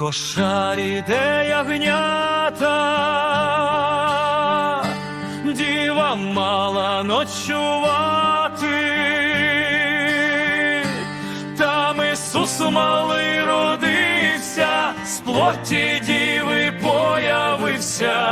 кошарі, де ягнята, діва мала ночувати, там Ісус малий родився, з плоті діви появився,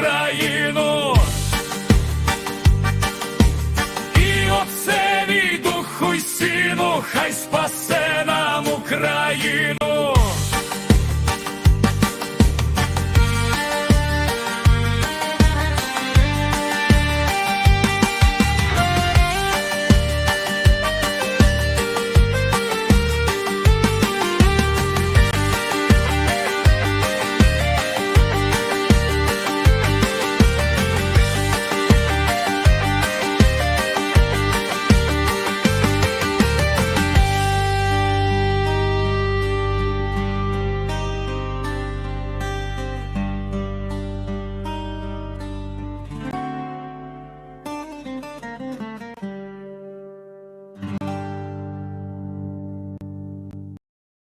Україну. І оце мій духу й сину, хай спасе.